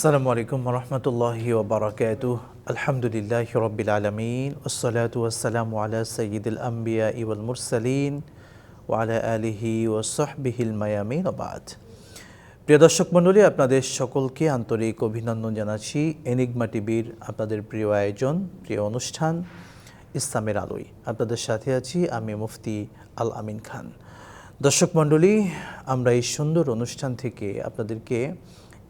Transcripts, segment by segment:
আসসালামু আলাইকুম রহমতুল্লাহি ওবরাকাত আলহামদুলিল্লাহ রবিল আলমিন। ওসলাত ওয়াসালামু আলা সঈদুল আম্বিয়া ইউল মুরসালিন ওয়ালা আলিহি ওসহবিহিল মায়ামিন ওবাদ প্রিয় দর্শক মণ্ডলী, আপনাদের সকলকে আন্তরিক অভিনন্দন জানাচ্ছি। এনিগমা টিভির আপনাদের প্রিয় আয়োজন, প্রিয় অনুষ্ঠান, ইসলামের আলোয়। আপনাদের সাথে আছি আমি মুফতি আল আমিন খান। দর্শক মণ্ডলী, আমরা এই সুন্দর অনুষ্ঠান থেকে আপনাদেরকে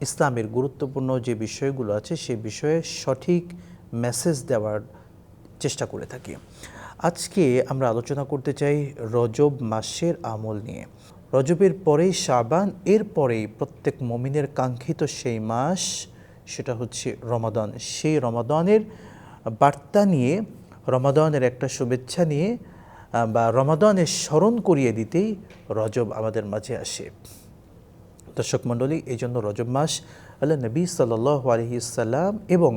ইসলামের গুরুত্বপূর্ণ যে বিষয়গুলো আছে, সে বিষয়ে সঠিক মেসেজ দেওয়ার চেষ্টা করে থাকি। আজকে আমরা আলোচনা করতে চাই রজব মাসের আমল নিয়ে। রজবের পরেই শাবান, এর পরেই প্রত্যেক মমিনের কাঙ্ক্ষিত সেই মাস, সেটা হচ্ছে রমাদান। সেই রমাদানের বার্তা নিয়ে, রমাদানের একটা শুভেচ্ছা নিয়ে বা রমাদানের স্মরণ করিয়ে দিতেই রজব আমাদের মাঝে আসে। দর্শক মণ্ডলী, এই জন্য রজব মাস, আল্লাহ নবী সাল্লাহ আলহিসাল্লাম এবং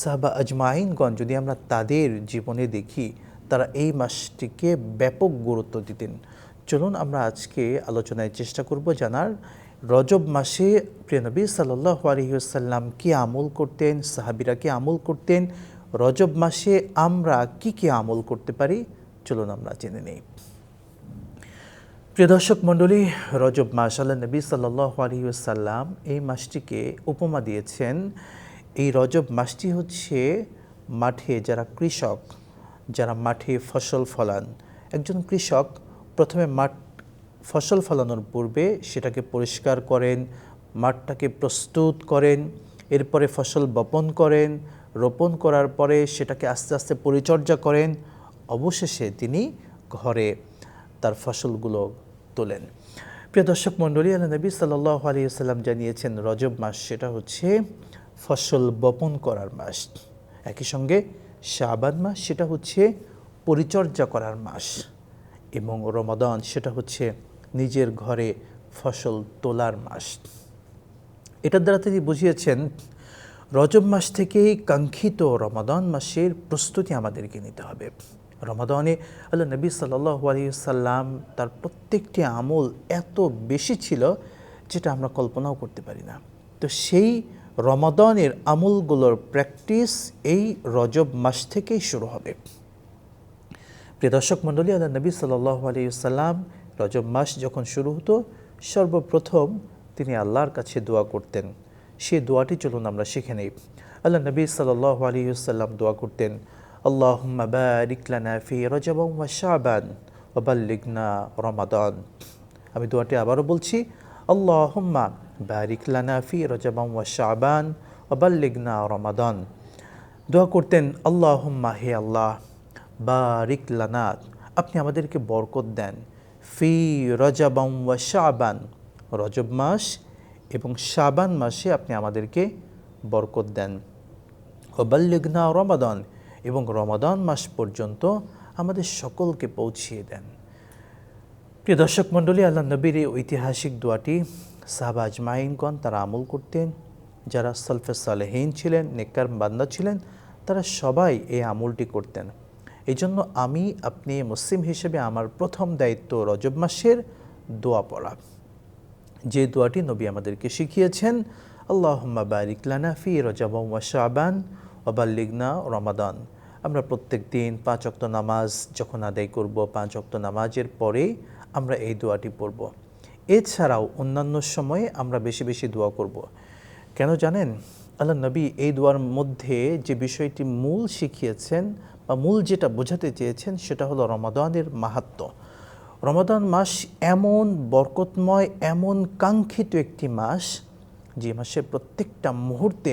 সাহবা আজমাইনগণ যদি আমরা তাদের জীবনে দেখি, তারা এই মাসটিকে ব্যাপক গুরুত্ব দিতেন। চলুন আমরা আজকে আলোচনায় চেষ্টা করব জানার, রজব মাসে প্রিয় নবী সাল্লাহ আলহিসাল্লাম কী আমল করতেন, সাহাবিরা কী আমল করতেন, রজব মাসে আমরা কি কি আমল করতে পারি, চলুন আমরা জেনে নেই। প্রিয় দর্শক মণ্ডলী, রজব মাস আল্লাহ নবী সাল্লাহ আলহিউসাল্লাম এই মাসটিকে উপমা দিয়েছেন। এই রজব মাসটি হচ্ছে মাঠে যারা কৃষক, যারা মাঠে ফসল ফলান। একজন কৃষক প্রথমে মাঠ ফসল ফলানোর পূর্বে সেটাকে পরিষ্কার করেন, মাঠটাকে প্রস্তুত করেন, এরপরে ফসল বপন করেন, রোপণ করার পরে সেটাকে আস্তে আস্তে পরিচর্যা করেন। অবশেষে তিনি ঘরে তার ফসলগুলো তোলেন। প্রিয় দর্শক মণ্ডলী, আল্লাহ নবী সাল্লাহ আলিয়াল্লাম জানিয়েছেন, রজব মাস সেটা হচ্ছে ফসল বপন করার মাস। একই সঙ্গে শাবান মাস সেটা হচ্ছে পরিচর্যা করার মাস এবং রমাদান সেটা হচ্ছে নিজের ঘরে ফসল তোলার মাস। এটার দ্বারা তিনি বুঝিয়েছেন, রজব মাস থেকেই কাঙ্ক্ষিত রমাদান মাসের প্রস্তুতি আমাদেরকে নিতে হবে। রমাদানে, আল্লাহ নবী সাল্লাহ আলিয়াল্লাম তার প্রত্যেকটি আমল এত বেশি ছিল যেটা আমরা কল্পনাও করতে পারি না। তো সেই রমাদানের আমলগুলোর প্র্যাকটিস এই রজব মাস থেকেই শুরু হবে। প্রিয় দর্শক মণ্ডলী, আল্লাহ নবী সাল্লাহ রজব মাস যখন শুরু হতো, সর্বপ্রথম তিনি আল্লাহর কাছে দোয়া করতেন। সেই দোয়াটি চলুন আমরা শিখে নেই। আল্লাহ নবী সাল্লাহ আলিয়াল্লাম দোয়া করতেন বারিক লানা ফি রজব ওয়া শাবান ওয়া বাল্লিগনা আমি দোয়াটি আবারও বলছি আল্লাহুম্মা বারিক লানা ফি রজব ওয়া শাবান ওয়া বাল্লিগনা রমাদান দোয়া করতেন আল্লাহুম্মা হে আল্লাহ, বারিক লানা, আপনি আমাদেরকে বরকত দেন। ফি রজাবাম ওয়া শাবান, রজব মাস এবং শাবান মাসে আপনি আমাদেরকে বরকত দেন। ওবাল্লিগনা রমাদান এবং রমাদান মাস পর্যন্ত আমাদের সকলকে পৌঁছিয়ে দেন। প্রিয় দর্শক মণ্ডলী, আল্লাহ নবীর এই ঐতিহাসিক দোয়াটি সাহাবা আজমাইনগণ তারা আমল করতেন। যারা সলফে সালেহীন ছিলেন, নেককার বান্দা ছিলেন, তারা সবাই এই আমলটি করতেন। এই জন্য আমি, আপনি মুসলিম হিসেবে আমার প্রথম দায়িত্ব রজব মাসের দোয়া পড়া। যে দোয়াটি নবী আমাদেরকে শিখিয়েছেন, আল্লাহম্মা বারিক লানা ফি রজব ওয়া শাবান ওবাল্লিগনা রমাদান। আমরা প্রত্যেক দিন পাঁচ অক্ত নামাজ যখন আদায় করব, পাঁচ অক্ত নামাজের পরে আমরা এই দোয়াটি পড়ব। এছাড়াও অন্যান্য সময়ে আমরা বেশি বেশি দোয়া করব। কেন জানেন? আল্লাহ নবী এই দোয়ার মধ্যে যে বিষয়টি মূল শিখিয়েছেন বা মূল যেটা বোঝাতে চেয়েছেন সেটা হলো রমাদানের মাহাত্ম্য রমাদান মাস এমন বরকতময়, এমন কাঙ্ক্ষিত একটি মাস যে মাসে প্রত্যেকটা মুহূর্তে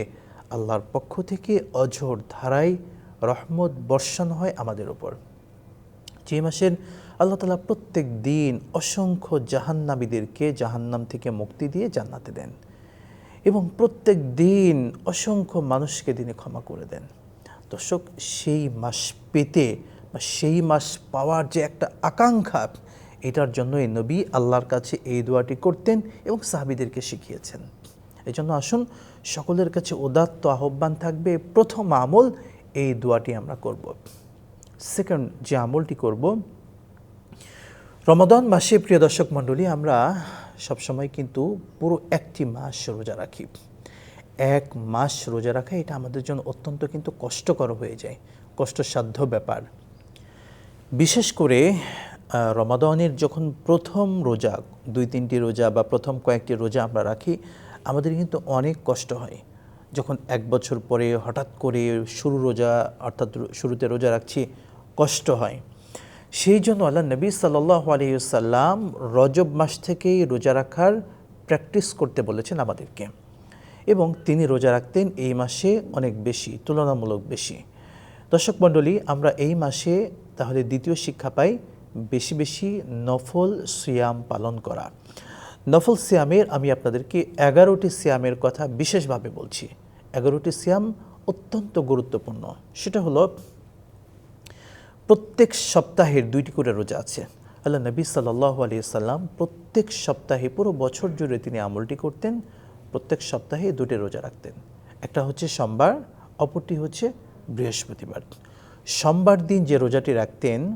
আল্লাহর পক্ষ থেকে অঝোর ধারায় রহমত বর্ষণ হয় আমাদের উপর। যে মাসের আল্লাহ তালা প্রত্যেক দিন অসংখ্য জাহান্নামীদেরকে জাহান্নাম থেকে মুক্তি দিয়ে জান্নাতে দেন এবং প্রত্যেক দিন অসংখ্য মানুষকে তিনি ক্ষমা করে দেন। দর্শক, সেই মাস পেতে বা সেই মাস পাওয়ার যে একটা আকাঙ্ক্ষা, এটার জন্য এই নবী আল্লাহর কাছে এই দোয়াটি করতেন এবং সাহাবিদেরকে শিখিয়েছেন। এই জন্য আসুন, সকলের কাছে উদাত্ত আহ্বান থাকবে, প্রথম আমল এই দোয়াটি আমরা করব। সেকেন্ড যে আমলটি করব রমাদান মাসে প্রিয় দর্শক মণ্ডলী, আমরা সবসময় কিন্তু পুরো একটি মাস রোজা রাখি। এক মাস রোজা রাখা, এটা আমাদের জন্য অত্যন্ত কিন্তু কষ্টকর হয়ে যায়, কষ্টসাধ্য ব্যাপার। বিশেষ করে রমাদানের যখন প্রথম রোজা, দুই তিনটি রোজা বা প্রথম কয়েকটি রোজা আমরা রাখি, আমাদের কিন্তু অনেক কষ্ট হয়। যখন এক বছর পরে হঠাৎ করে শুরু রোজা, অর্থাৎ শুরুতে রোজা রাখছি, কষ্ট হয়। সেই জন্য আল্লাহ নবী সাল্লাহ আলহিসাল্লাম রজব মাস থেকেই রোজা রাখার প্র্যাকটিস করতে বলেছেন আমাদেরকে। এবং তিনি রোজা রাখতেন এই মাসে অনেক বেশি, তুলনামূলক বেশি। দর্শক মণ্ডলী, আমরা এই মাসে তাহলে দ্বিতীয় শিক্ষা পাই বেশি বেশি নফল সিয়াম পালন করা। নফল সিয়ামের আমি আপনাদেরকে এগারোটি সিয়ামের কথা বিশেষভাবে বলছি। এগারোটি সিয়াম অত্যন্ত গুরুত্বপূর্ণ। সেটা হলো, প্রত্যেক সপ্তাহের দুইটি করে রোজা আছে। আল্লাহ নবী সাল্লাহ আলি সাল্লাম প্রত্যেক সপ্তাহে পুরো বছর জুড়ে তিনি আমলটি করতেন, প্রত্যেক সপ্তাহে দুটি রোজা রাখতেন। একটা হচ্ছে সোমবার, অপরটি হচ্ছে বৃহস্পতিবার। সোমবার দিন যে রোজাটি রাখতেন,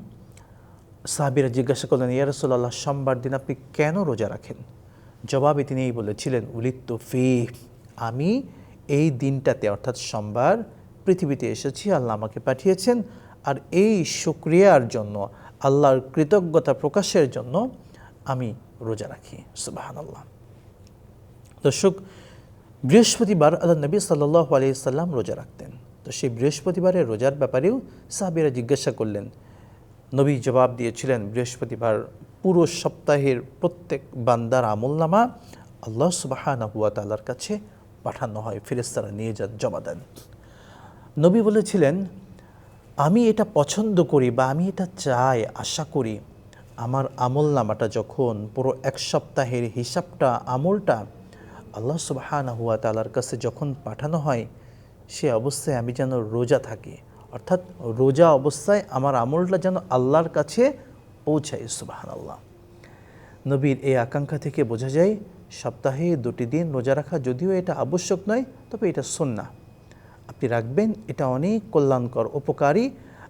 সাহাবিরা জিজ্ঞাসা করলেন, ইয়া রাসূলুল্লাহ, সোমবার দিন আপনি কেন রোজা রাখেন? জবাবে তিনি এই বলেছিলেন, উলিত্ত ফি আমি এই দিনটাতে, অর্থাৎ সোমবার, পৃথিবীতে এসেছি, আল্লাহ আমাকে পাঠিয়েছেন। আর এই শুক্রিয়ার জন্য, আল্লাহর কৃতজ্ঞতা প্রকাশের জন্য আমি রোজা রাখি। সুবাহানাল্লাহ। দর্শক, বৃহস্পতিবার আল্লাহ নবী সাল্লাহ সাল্লাম রোজা রাখতেন। তো সেই বৃহস্পতিবারের রোজার ব্যাপারেও সাহাবিরা জিজ্ঞাসা করলেন। নবী জবাব দিয়েছিলেন, বৃহস্পতিবার পুরো সপ্তাহের প্রত্যেক বান্দার আমলনামা আল্লাহ সুবাহানা হুয়া তাল্লার কাছে পাঠানো হয় ফেরেস্তারা নিয়ে যান, জমা দেন। নবী বলেছিলেন, আমি এটা পছন্দ করি বা আমি এটা চাই, আশা করি আমার আমল নামাটা যখন পুরো এক সপ্তাহের হিসাবটা, আমলটা আল্লাহ সুবাহানা হুয়া তালার কাছে যখন পাঠানো হয়, সে অবস্থায় আমি যেন রোজা থাকি। অর্থাৎ রোজা অবস্থায় আমার আমলটা যেন আল্লাহর কাছে পৌঁছায় সুবাহান আল্লাহ নবীর এই আকাঙ্ক্ষা থেকে বোঝা যায় সপ্তাহে দুটি দিন রোজা রাখা যদিও এটা আবশ্যক নয়, তবে এটা সুন্না আপনি রাখবেন, এটা অনেক কল্যাণকর, উপকারী।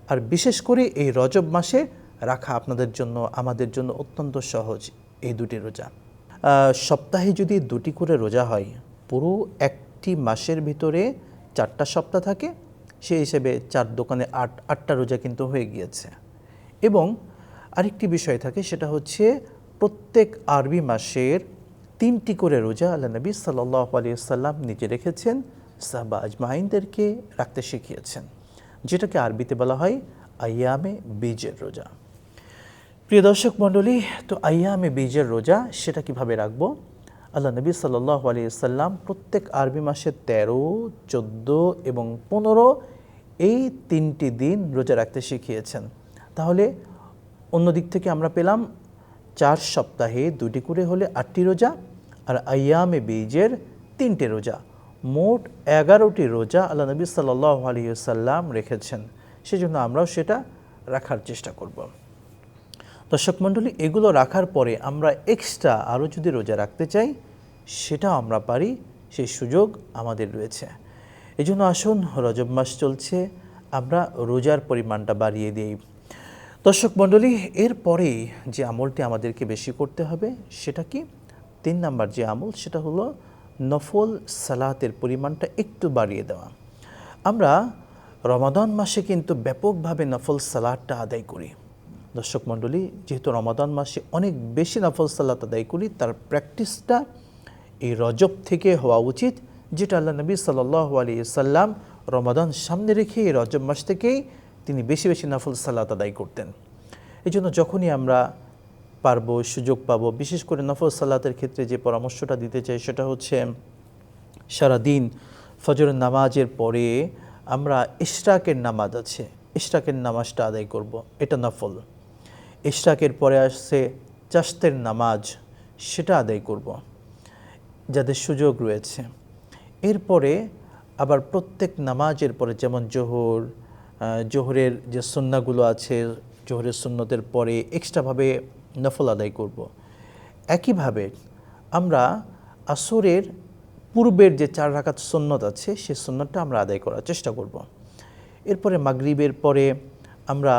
আর বিশেষ করে এই রজব মাসে রাখা আপনাদের জন্য, আমাদের জন্য অত্যন্ত সহজ এই দুটি রোজা। সপ্তাহে যদি দুটি করে রোজা হয়, পুরো একটি মাসের ভিতরে চারটা সপ্তাহ থাকে। সেই হিসেবে চার দোকানে আট, আটটা রোজা কিন্তু হয়ে গিয়েছে। এবং আরেকটি বিষয় থাকে, সেটা হচ্ছে প্রত্যেক আরবি মাসের তিনটি করে রোজা আল্লাহ নবী সাল্লাহ আলিয়াল্লাম নিজে রেখেছেন, সাহবা আজমাইনদেরকে রাখতে শিখিয়েছেন, যেটাকে আরবিতে বলা হয় আয়ামে বীজের রোজা। প্রিয় দর্শক মণ্ডলী, তো আয়ামে বীজের রোজা সেটা কীভাবে রাখব? আল্লাহ নবী সাল্লাহ আলিয়াল্লাম প্রত্যেক আরবি মাসে তেরো, চোদ্দ এবং পনেরো এই তিনটি দিন রোজা রাখতে শিখিয়েছেন। তাহলে অন্য দিক থেকে আমরা পেলাম চার সপ্তাহে দুটি করে হলে আটটি রোজা আর আয়ামে বীজের তিনটে রোজা। মোট এগারোটি রোজা আল্লাহ নবী সাল্লাহ আলিয়াল্লাম রেখেছেন। সেজন্য আমরাও সেটা রাখার চেষ্টা করব। দর্শক মণ্ডলী, এগুলো রাখার পরে আমরা এক্সট্রা আরও যদি রোজা রাখতে চাই সেটা আমরা পারি, সেই সুযোগ আমাদের রয়েছে। এই জন্য আসুন, রজব মাস চলছে, আমরা রোজার পরিমাণটা বাড়িয়ে দিই। দর্শক মণ্ডলী, এরপরে যে আমলটি আমাদেরকে বেশি করতে হবে, সেটা কি? তিন নাম্বার যে আমল, সেটা হলো নফল সালাতের পরিমাণটা একটু বাড়িয়ে দেওয়া। আমরা রমাদান মাসে কিন্তু ব্যাপকভাবে নফল সালাদটা আদায় করি। দর্শক মণ্ডলী, যেহেতু রমাদান মাসে অনেক বেশি নফল সালাত আদায় করি, তার প্র্যাকটিসটা এই রজব থেকে হওয়া উচিত, যেটা আল্লাহ নবী সাল্লাহ আলী সাল্লাম রমাদান সামনে রেখে এই রজব মাস থেকেই তিনি বেশি বেশি নফল সালাত আদায় করতেন। এই জন্য যখনই আমরা পারব, সুযোগ পাবো, বিশেষ করে নফল সালাতের ক্ষেত্রে যে পরামর্শটা দিতে চাই সেটা হচ্ছে সারাদিন ফজরের নামাজের পরে আমরা ইশরাকের নামাজ আছে, ইশরাকের নামাজটা আদায় করব। এটা নফল। ইশরাকের পরে আসছে চাস্তের নামাজ, সেটা আদায় করব। যাদের সুযোগ রয়েছে। এরপরে আবার প্রত্যেক নামাজের পরে যেমন জোহর জোহরের যে সুন্নাগুলো আছে, জোহরের সুন্নতের পরে এক্সট্রাভাবে নফল আদায় করব। একইভাবে আমরা আসরের পূর্বের যে চার রাকাত সুন্নত আছে, সে সুন্নতটা আমরা আদায় করার চেষ্টা করব। এরপরে মাগরিবের পরে আমরা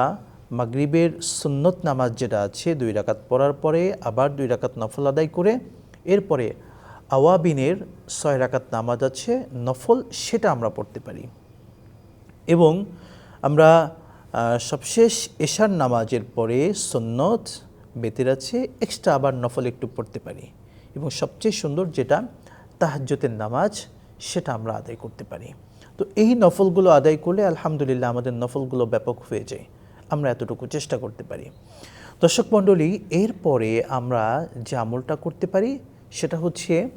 মাগরিবের সুন্নত নামাজ যেটা আছে, দুই রাকাত পড়ার পরে আবার দুই রাকাত নফল আদায় করে, এরপরে আওয়াবিনের ছয় রাকাত নামাজ আছে, নফল সেটা আমরা পড়তে পারি এবং আমরা সবশেষ এশার নামাজের পরে সন্নত, বেতের আছে এক্সট্রা আবার নফল একটু পড়তে পারি। এবং সবচেয়ে সুন্দর যেটা তাহাজ্জতের নামাজ, সেটা আমরা আদায় করতে পারি। তো এই নফলগুলো আদায় করলে আলহামদুলিল্লাহ আমাদের নফলগুলো ব্যাপক হয়ে যায়। আমরা এতটুকু চেষ্টা করতে পারি। দর্শক মণ্ডলী, এরপরে আমরা যে আমলটা করতে পারি, সেটা হচ্ছে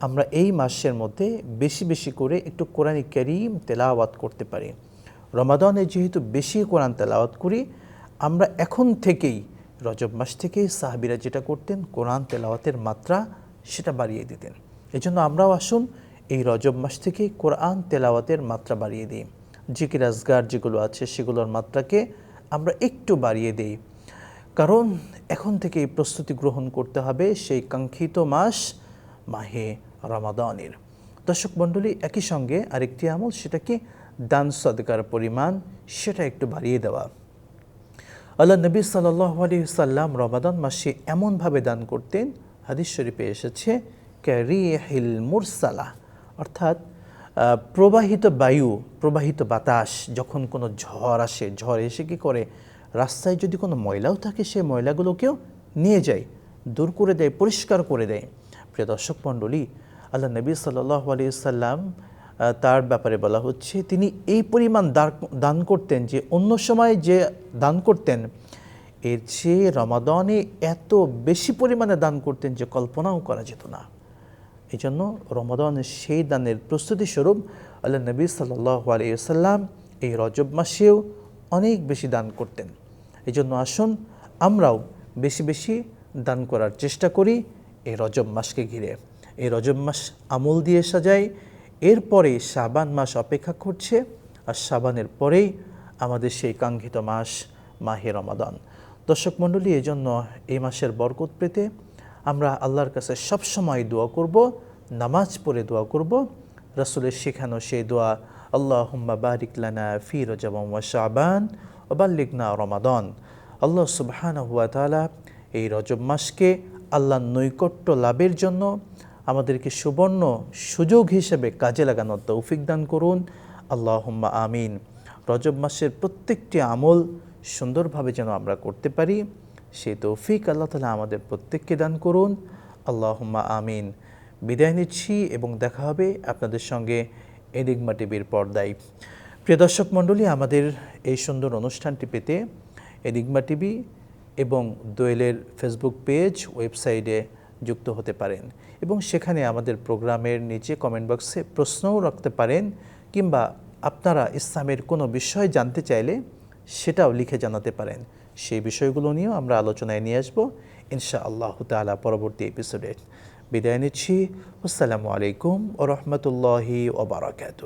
আমরা এই মাসের মধ্যে বেশি বেশি করে একটু কোরআন করিম তেলাওয়াত করতে পারি। রমাদানে যেহেতু বেশি কোরআন তেলাওয়াত করি, আমরা এখন থেকেই রজব মাস থেকেই সাহাবিরা যেটা করতেন, কোরআন তেলাওয়াতের মাত্রা সেটা বাড়িয়ে দিতেন। এই জন্য আমরাও আসুন, এই রজব মাস থেকে কোরআন তেলাওয়াতের মাত্রা বাড়িয়ে দিই। জিকির আজগার যেগুলো আছে সেগুলোর মাত্রাকে আমরা একটু বাড়িয়ে দিই। কারণ এখন থেকে এই প্রস্তুতি গ্রহণ করতে হবে সেই কাঙ্ক্ষিত মাস, মাহে রমাদানের। দর্শক মণ্ডলী, একই সঙ্গে আরেকটি আমল, সেটা কি দান সদকার পরিমাণ, সেটা একটু বাড়িয়ে দেওয়া। আল্লাহ নবী সাল্লাহ আলী সাল্লাম রমাদান মাসে এমনভাবে দান করতেন, হাদিস শরীফে এসেছে ক্যারিহিল মুরসালা অর্থাৎ প্রবাহিত বায়ু, প্রবাহিত বাতাস, যখন কোনো ঝড় আসে, ঝড় এসে কি করে? রাস্তায় যদি কোনো ময়লাও থাকে সেই ময়লাগুলোকেও নিয়ে যায়, দূর করে দেয়, পরিষ্কার করে দেয়। প্রিয় দর্শক মণ্ডলী, আল্লাহ নবী সাল্লাহ আলী সাল্লাম তার ব্যাপারে বলা হচ্ছে, তিনি এই পরিমাণ দান করতেন যে অন্য সময় যে দান করতেন, এর চেয়ে রমাদানে এত বেশি পরিমাণে দান করতেন যে কল্পনাও করা যেত না। এই জন্য রমাদনের সেই দানের প্রস্তুতি স্বরূপ আল্লাহ নবী সাল্লাহ আলিয়াল্লাম এই রজব মাসেও অনেক বেশি দান করতেন। এই জন্য আসুন আমরাও বেশি বেশি দান করার চেষ্টা করি এই রজব মাসকে ঘিরে। এই রজব মাস আমল দিয়ে সাজাই এরপরে শাবান মাস অপেক্ষা করছে আর শাবানের পরেই আমাদের সেই কাঙ্ক্ষিত মাস, মাহে রমাদান। দর্শক মণ্ডলী এই জন্য এই মাসের বরকত পেতে আমরা আল্লাহর কাছে সবসময় দোয়া করব, নামাজ পড়ে দোয়া করব, রসুলের শেখানো সেই দোয়া আল্লাহ হুম্মা বারিক লানা ফি রজবম ওয়া শাবান ওবাল্লিগনা রমাদান। আল্লাহ সুবহানাহু হুয়া তালা এই রজব মাসকে আল্লাহর নৈকট্য লাভের জন্য আমাদেরকে সুবর্ণ সুযোগ হিসেবে কাজে লাগানোর তৌফিক দান করুন। আল্লাহম্মা আমিন। রজব মাসের প্রত্যেকটি আমল সুন্দরভাবে যেন আমরা করতে পারি, সেই তৌফিক আল্লাহ তালা আমাদের প্রত্যেককে দান করুন। আল্লাহুম্মা আমিন। বিদায় নিচ্ছি এবং দেখা হবে আপনাদের সঙ্গে এনিগমা টিভির পর্দায়। প্রিয় দর্শক মণ্ডলী, আমাদের এই সুন্দর অনুষ্ঠানটি পেতে এনিগমা টিভি এবং দোয়েলের ফেসবুক পেজ, ওয়েবসাইটে যুক্ত হতে পারেন এবং সেখানে আমাদের প্রোগ্রামের নিচে কমেন্ট বক্সে প্রশ্নও রাখতে পারেন কিংবা আপনারা ইসলামের কোনো বিষয় জানতে চাইলে সেটাও লিখে জানাতে পারেন। সেই বিষয়গুলো নিয়েও আমরা আলোচনায় নিয়ে আসব। ইনশা আল্লাহ তালা পরবর্তী এপিসোডে বিদায় নিচ্ছি। আসসালামু আলাইকুম ও রহমতুল্লাহি ওবরাকাত